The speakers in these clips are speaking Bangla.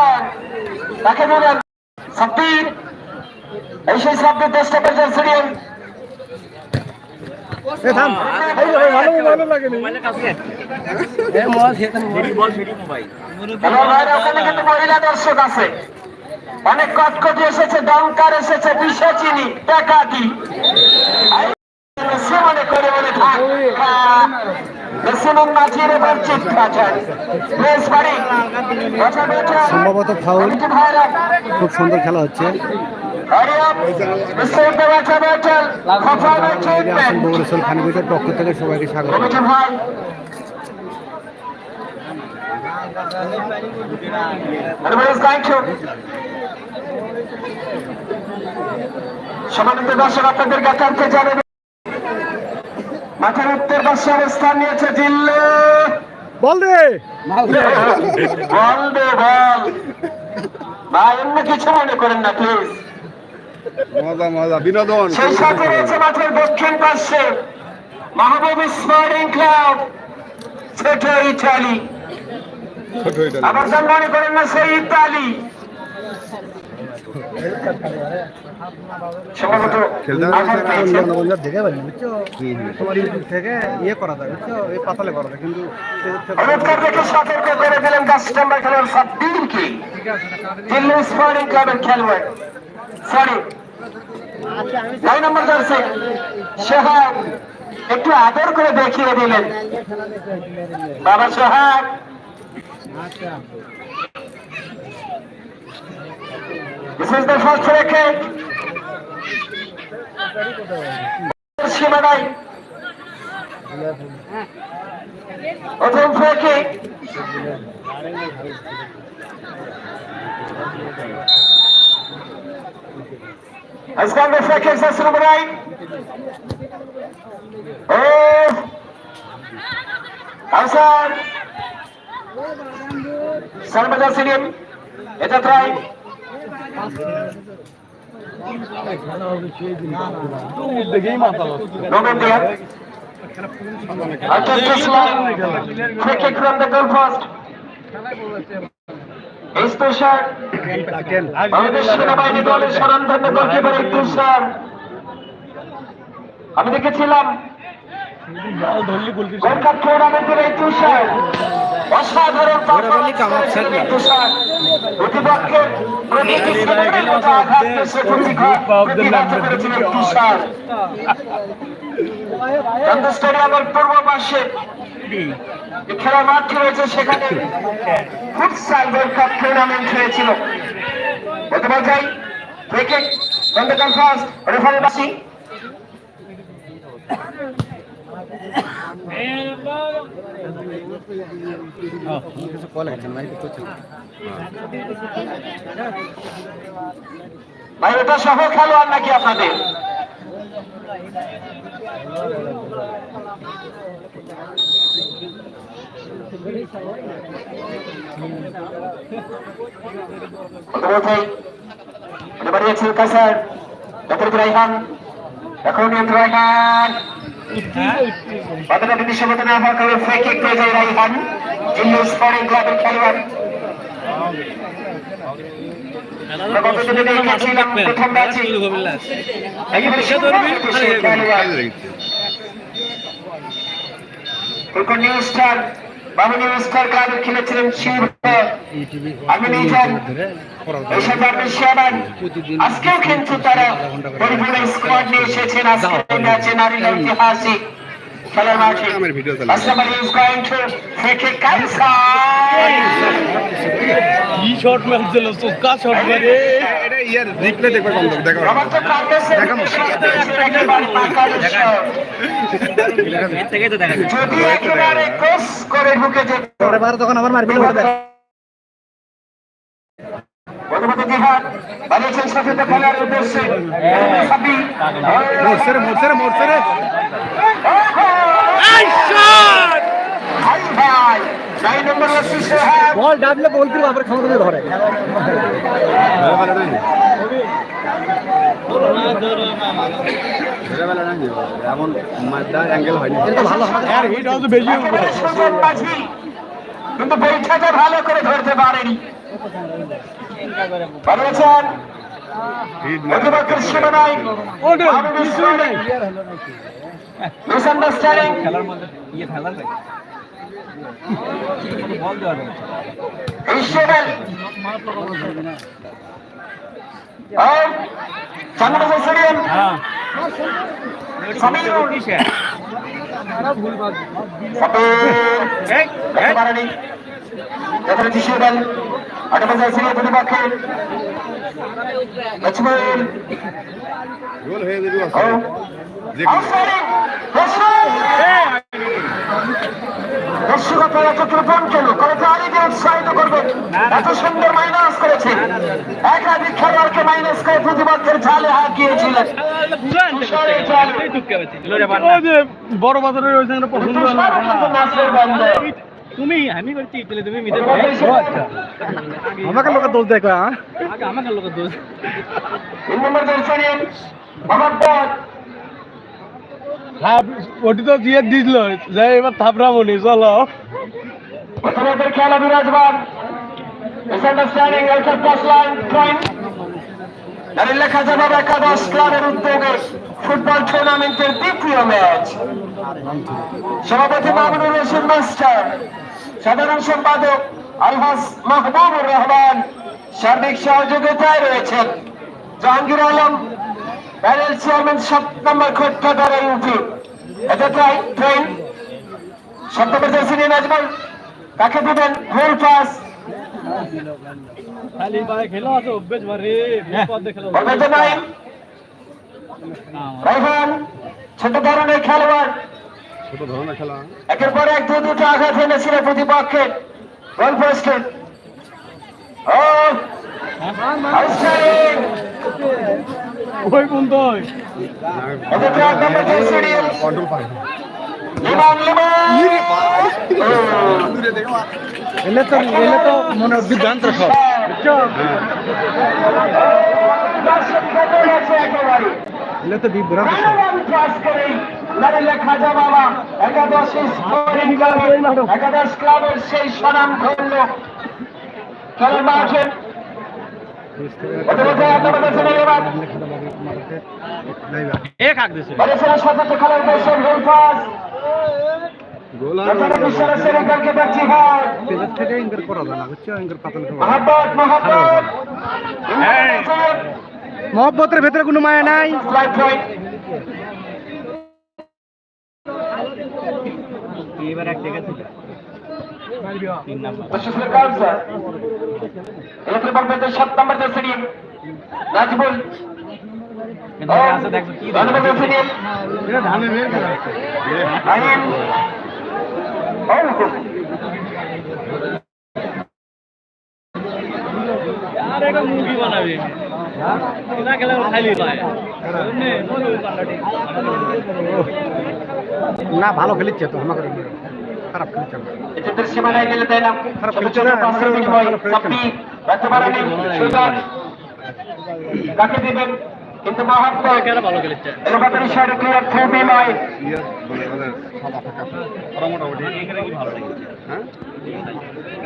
ব্যাটসম্যান তাকে বলেন সাব্বির এই সেই সাব্বির দশটা পর্যায়ে সিরিয়াল। এবং ভাইরা ওখানে কিন্তু মহিলা দর্শক আছে। অনেক কটকটি এসেছে দমকার এসেছে বিষে চিনি টাকা দি। মনে করে বলে থাক। সম্ভবত ফাউল খুব সুন্দর খেলা হচ্ছে। পক্ষ থেকে সবাইকে স্বাগত. সম্মানিত দর্শক আপনাদের কাছে জানাবে মাথার উত্তর পাশে অবস্থান নিয়েছে জিল্লু বল রে বল দে বল। ভাই অন্য কিছু মনে করেন না প্লিজ মজা মজা বিনোদন। সেই সাথে রয়েছে মাঠের দক্ষিণ পাশে মাহবুব স্পোর্টিং ক্লাব ছোট ইটালি আবার মনে করেন না সেই ইতালি। সম্ভবত খেলতে আঘাত পেয়েছেন। দেখে পারি বুঝছ? তোমার ইউটিউব থেকে ইয়ে করা যায় বুঝছ? এই পাতালে করা যায় কিন্তু সতর্ক করে দিলেন কাস্টমার খেলোয়াড় সাব্বিরকে দিল্লি স্পোর্টিং ক্লাবের খেলোয়াড়। সরি নয় নম্বর জার্সি সোহাগ একটু আদর করে দেখিয়ে দিলেন। বাবা Sohag. This the first wicket. সীমানায় Aslan the kick that's number nine. Oh, Hasan. Salman Silim. এটা ট্রাই আমি দেখেছিলাম টুর্নামেন্টের এই তুষার। অসাধারণ প্রতিপক্ষের স্টেডিয়ামের পূর্ব পাশে যে খেলার মাঠটি রয়েছে সেখানে ফুটসাল ওয়ার্ল্ড কাপ টুর্নামেন্ট হয়েছিল। গতবার যাই ক্রিকেট ফার্স্ট রেফারি বাসি কিছু কল আছে না একটু ভাই, এটা সহ খেলোয়াড় নাকি আপনাদের? এটা বাড়িয়েছেন কাসার ডক্টর রাইহান এখন রাইহান বাদাটা বিশ্বমত না হওয়ার কারণে ফ্রি কিক পেয়ে যায় রাইহান জিল্লু স্পোর্টিং ক্লাবের খেলোয়াড়। প্রথম ম্যাচে একেবারে সুন্দর খেলোয়াড়। কোন নিউ স্টার বাবু নিউ স্টার ক্লাবের খেলেছিলেন শিব আমি নিজাম। আজকেও কিন্তু তারা পরিপূর্ণ স্কোয়াড নিয়ে এসেছেন আজকের ম্যাচে নারীর ঐতিহাসিক খেলার মাঠে. কি শট মারছিল শট মারে এটা ইয়ার রিপ্লে দেখবে দেখো। যদি একেবারে ক্রস করে ঢুকে যেত। পরে বার তখন আবার মারবিল ওটা দেখ প্রথমত জিহাদ বানিয়েছেন সফেদ খেলার উদ্দেশ্যে সাবি মরছে রে মরছে সোহাগ। বল ডাবলে বল দিল আবার দিয়ে ধরে। এমন অ্যাঙ্গেল হয়নি ভালো হিট বেশি একেবারে সুজন মাঝি কিন্তু বৈঠাটা ভালো করে ধরতে পারেনি। বানিয়েছেন প্রতিপক্ষের সীমানায় মিসআন্ডারস্ট্যান্ডিং। আটাবাজার প্রতিপক্ষে লক্ষ্মণ গোল হয়ে কোনো। কলেজে উৎসাহিত করবেন এত সুন্দর মাইনাস করেছে। একাধিক খেলোয়াড়কে মাইনাস করে প্রতিপক্ষের বড় বাজারের ওই জায়গাটা পছন্দ তুমি আমি করছি তাহলে তুমি মিটে আমাকে লোকে দোষ দেখো হ্যাঁ? আগে আমাকে লোক দোষ। তিন নম্বর হ্যাঁ ওটি তো দিয়ে দিছিল যাই এবার থাপড়া মনে চলো খেলা বিরাজমান। Misunderstanding outer pass line point. দাঁড়িয়ে লেখা যাবে একাদশ ক্লাবের উদ্যোগে ফুটবল টুর্নামেন্টের দ্বিতীয় ম্যাচ। সভাপতি মামুনুর রশিদ মাস্টার। সাধারণ সম্পাদক আলহাস মাহবুবুর রহমান সার্বিক সহযোগিতায় রয়েছেন। জাহাঙ্গীর আলম প্যানেল চেয়ারম্যান সাত নম্বর খোট্টাদার ইউপি। এটা ট্রেন নাজমুল কাকে দিবেন গোল পাস নাই। রাইহান ছোট ধরনের খেলোয়াড়। ছোট ধরনের খেলা। একের পর এক দু দুটো আঘাত এনেছিল প্রতিপক্ষে গোল পোস্টে। ও আউটসাইড ওই। কোন এটা track number two serial control পাই লিমন লিমন এলে তো এলে তো মনে হয় বিভ্রান্ত সব। একেবারে এলে তো বিভ্রান্ত সব। ক্লাস খাজা বাবা একাদশ একাদশ ক্লাবের সেই সুনাম ধরল খেলার মাঠে। প্রথমত আপনাদের জন্য এবার। এক আগ দিছে? বলেছিলেন সাধারণ খেলার দর্শক গোল পাস। গোল আর যথারীতি সরাসরি কালকে দেখছি হাত পেজের থেকে ইঙ্গের করা যায় না বুঝছ? ইঙ্গের পাতল খাবার মহাব্বত মহাব্বত। মহব্বতের ভেতরে কোনো মায়া নাই। এবার এক জায়গা তিন নাম্বার। সাত নম্বর খেলা আর একটা মুভি বানাবে। না খেলে খাইলি পায়। না ভালো খেলিচ্ছে তো আমাকে খারাপ খেলিচ্ছে সীমানায় গেলে তাই না খারাপ দিবেন? কিন্তু ভালো খেলেছে? এরকম বিষয়টা ক্লিয়ার খুবই নয়। সাদা ফাঁকা। ওরা মোটামুটি ভালো লেগেছে হ্যাঁ?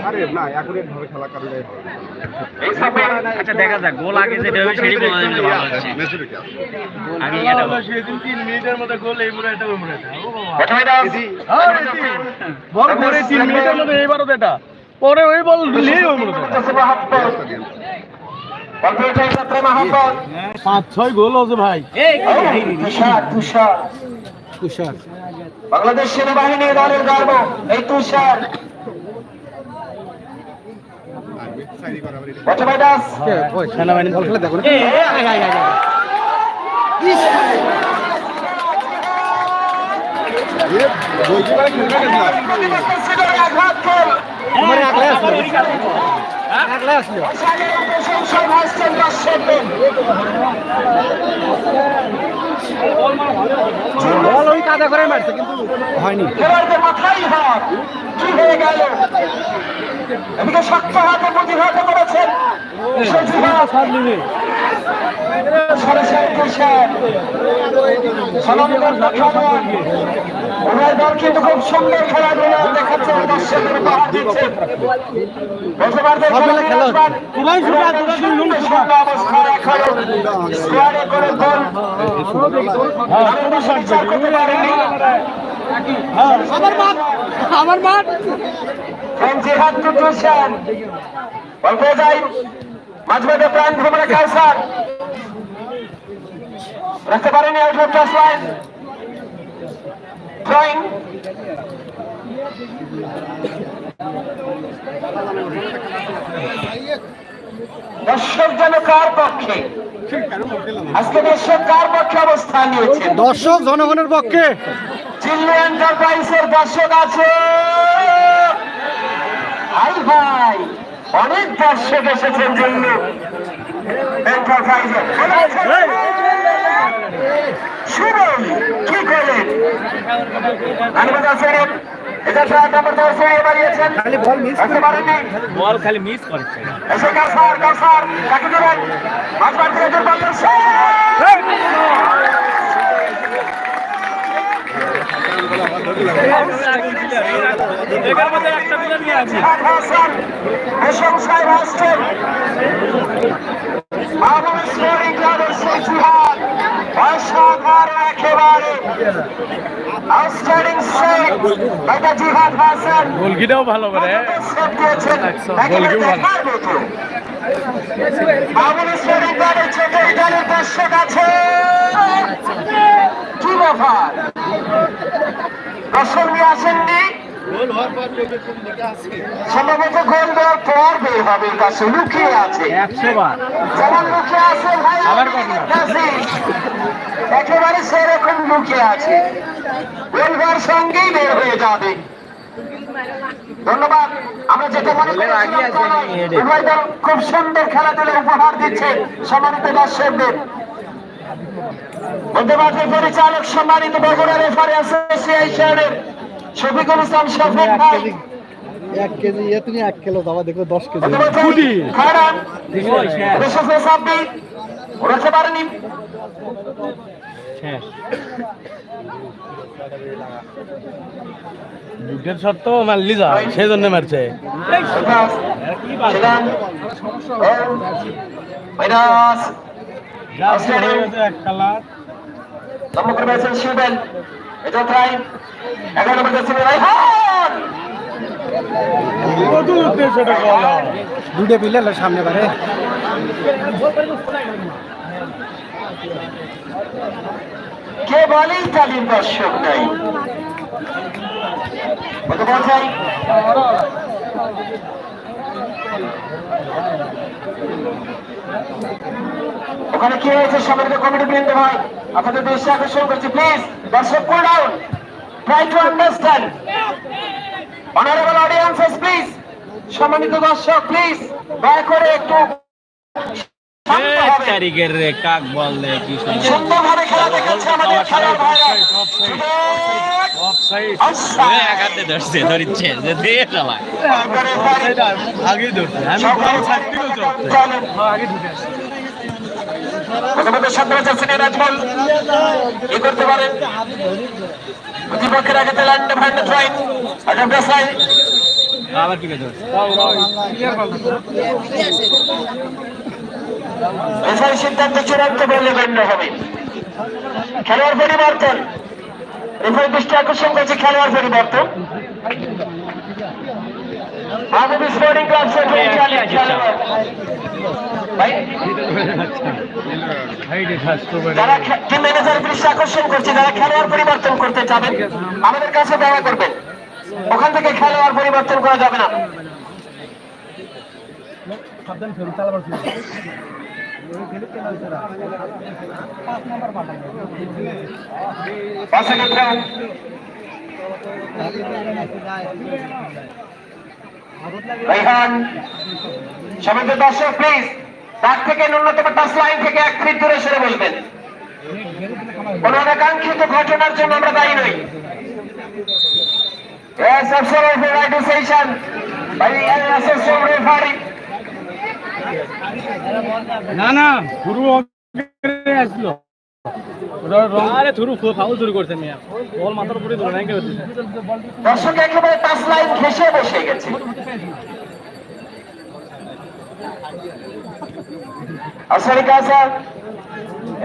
আরে না ভাবে খেলা করলে আচ্ছা দেখা যাক গোল আগে যেটা হবে সেটাই বলা যাবে ভালো হচ্ছে আছে আগে এটা সেদিন তিন মিনিটের মধ্যে গোল এই এটা ওই এটা ও বাবা। প্রথমে দাস বল করে তিন মিনিটের মধ্যে এইবারও এটা পরে ওই বল দিলেই ওই মহাব্বত পাঁচ ছয় গোল আছে ভাই। তুষার তুষার। তুষার। বাংলাদেশ সেনাবাহিনী দলের গর্ব এই তুষার সাইডি করা হবে প্রথমে দাস কে ওই সেনাবাহিনী বল খেলে দেখো না এ বলছি মানে খেলবে না প্রতিপক্ষের শিবিরে আঘাত কর তোমার একলাই আসলো একলাই আসলো কাদা করে মারছে কিন্তু হয়নি। হয়ে শক্ত হাতে প্রতিহত করেছেন সজীবন উভয় দল কিন্তু খুব সুন্দর খেলাধুলা দেখাচ্ছে দর্শকের উপহার দিচ্ছে। বসবাসের খুবই সুন্দর এখনও করে গোল। করতে পারেনি। আমার মাঠ। আমার মাঠ। জিহাদ টুটুশান অল্প যাই। মাঝমাঠে প্রাণ ভ্রমণে কাউসার। রাখতে পারেনি আউট অফ লাইন। থ্রোয়িং দর্শক যেন কার পক্ষে। আজকে দর্শক কার পক্ষে অবস্থান নিয়েছেন। দর্শক জনগণের পক্ষে। চিল্লি এন্টারপ্রাইজের দর্শক আছে। আই ভাই অনেক দর্শক এসেছেন জন্য এন্টারপ্রাইজে। শুনুন কি এটা নাম্বার দশ হয়ে বাড়িয়েছেন। খালি বল মিস পারেননি। বল খালি মিস করছে এসে কাসার কাসার কাকে দেবেন? মাঝবার থেকে দূর বন্ধ একটা প্লেয়ার নিয়ে আছে প্রশংসায় ভাসছেন মাহবুব স্কোরিং ক্লাবের সেই জিহাদ অসাধারণ একেবারে আউটস্ট্যান্ডিং জিহাদ হাসান। গোলকিটাও ভালো করে। দর্শক আছে। কি ব্যাপার? নিয়ে আসেননি? সম্ভবত গোল দেওয়ার পর বের হবে কাছে লুকিয়ে আছে। যেমন লুকিয়ে আছে ভাই আবার কাছে একেবারে সেরকম লুকিয়ে আছে। গোলবার সঙ্গেই বের হয়ে যাবে। ধন্যবাদ। আমরা যেটা মনে করি উভয় দল খুব সুন্দর খেলাধুলা উপহার দিচ্ছে সম্মানিত দর্শকদের। মধ্যমাঠের পরিচালক সম্মানিত বগুড়া রেফারি অ্যাসোসিয়েশনের শফিকুল ইসলাম শফিক ভাই। এক কেজি তুমি এক কিলো দাবা দেখবে দশ কেজি। ফুটি খারাপ প্রশাসন সাব্বি রাখতে পারেনি দুটের শট তো মারলি যা সেই জন্য মারছে। দুটো বিলে সামনে বারে। কে বলেই তালিম দর্শক ওখানে কি হয়েছে সম্মানিত কমিটি বৃন্দ ভাই আপনাদের দৃষ্টি আকর্ষণ করছি প্লিজ দর্শক cool down try to understand honourable audiences please সম্মানিত দর্শক প্লিজ দয়া করে একটু। তারিখের রে কাক বল দে কি সুন্দরভাবে খেলা দেখাচ্ছে আমাদের খেলার ভাইরা। প্রতিপক্ষের আগে ল্যান্ড ফান্ড ট্রাইন আটক দেশাই আবার কি রেফারি সিদ্ধান্ত চূড়ান্ত বলে গণ্য হবে। খেলোয়াড় পরিবর্তন। রেফারি দৃষ্টি আকর্ষণ করছে খেলোয়াড় পরিবর্তন। মাহবুব স্পোর্টিং ক্লাব যারা ম্যানেজার দৃষ্টি আকর্ষণ করছে পরিবর্তন করতে চাবেন আমাদের কাছে দেখা ওখান থেকে খেলোয়াড় পরিবর্তন করা যাবে না। সমিত দর্শক প্লিজ তার থেকে ন্যূনতম টাচ লাইন থেকে এক ফিট দূরে সরে বসবেন কোন অনাকাঙ্ক্ষিত ঘটনার জন্য আমরা দায়ী নই Yes, absolutely right decision by the assistant referee. না না শুরু আসলো। আরে ফাউল শুরু করছে মিয়া। বল মাথার উপরে ধরে দর্শক একেবারে পাঁচ লাইন ঘেসে বসে গেছে।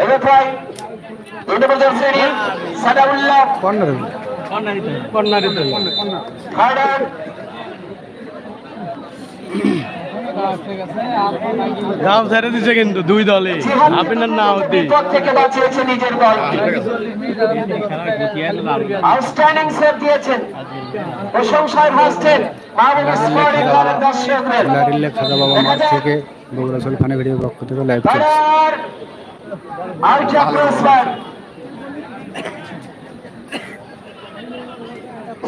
এবার শ্রেণি সাদাউল্লাহ। কর্নার হার্ডার ছেড়ে দিছে কিন্তু দুই দলে। আপনার না হতে থেকে বাঁচিয়েছে নিজের দলকে আউটস্ট্যান্ডিং সেভ দিয়েছেন। প্রশংসায় ভাসছেন মাহবুব স্পোর্টিং দলের দর্শকদের। বাবা মাঠ থেকে বগুড়া সলখানে ভিডিও পক্ষ থেকে লাইভ চলছে হার্ডার আউট অফ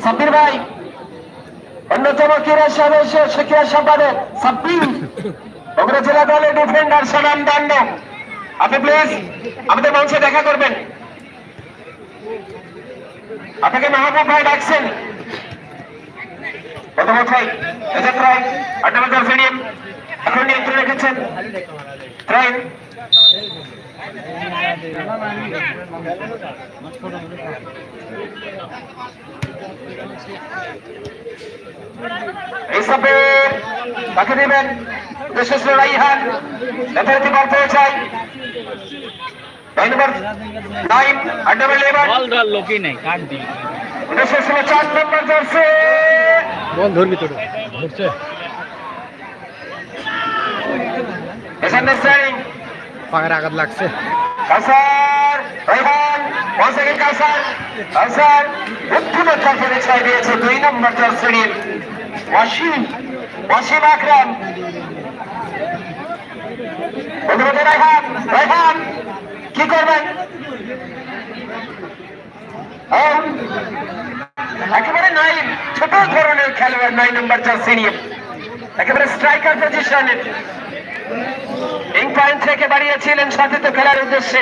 সাব্বির ভাই অন্যতম ক্রীড়া সদস্য ক্রীড়া সম্পাদক সাব্বির। বগুড়া জেলা দলের ডিফেন্ডার সনাম দান্ড। আপনি প্লিজ আমাদের মঞ্চে দেখা করবেন। আপনাকে মাহবুব ভাই ডাকছেন। প্রথমত এইসবে তাকে দেবেন। বিশেষ রাইহান যথারীতি বল পৌঁছায় নয় নম্বর নাইন আড্ডাবেল এবার বল ধর লোকই নাই কাট দি বিশেষ চার নম্বর জার্সি। বল ধরবি তোর। ধরছে। মিসআন্ডারস্ট্যান্ডিং পায়ের আঘাত লাগছে। রাইহান সেকেন্ড কাসার কাসার বুদ্ধিমত্তার পরিচয় দিয়েছে, দুই নম্বর জার্সির ওয়াসিম ওয়াসিম আকরাম। কি করবেন? একেবারে নাইন ছোট ধরনের খেলোয়াড়, নয় নম্বর জার্সি নিয়ে একেবারে স্ট্রাইকার পজিশনে ইং পয়েন্ট থেকে বাড়িয়েছিলেন সাথে তো খেলার উদ্দেশ্যে।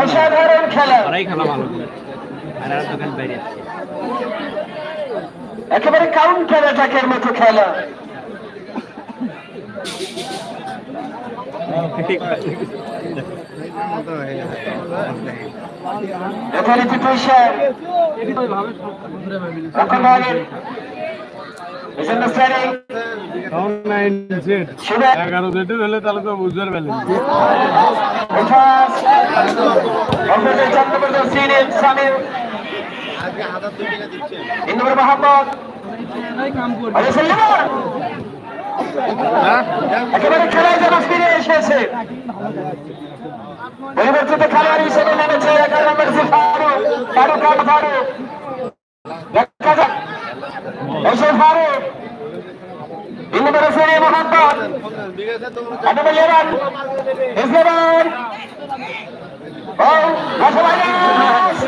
অসাধারণ খেলা। ওরাই খেলা ভালো আর আর দোকান বাইরে একেবারে কাউন্টার অ্যাটাকের মতো খেলা। যথারীতি পয়সা এগারো যেতে হলে তাহলে তো ফিরে এসেছে। পরিবর্তিত খেলোয়াড় হিসেবে নেমেছে এগারো নম্বর ফারুক ফারুক ফারুক দেখা যাক। এসে ফারুক তিন নম্বর শ্রেণি মোহাম্মদ। আদম লেবান ইসলামান ও রাসমাইয়াস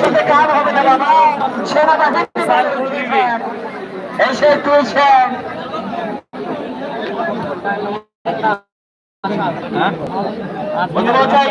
সাথে কাজ হবে না বাবা। সেনাবাহিনী এসে তুলছেন বন্ধু চাই।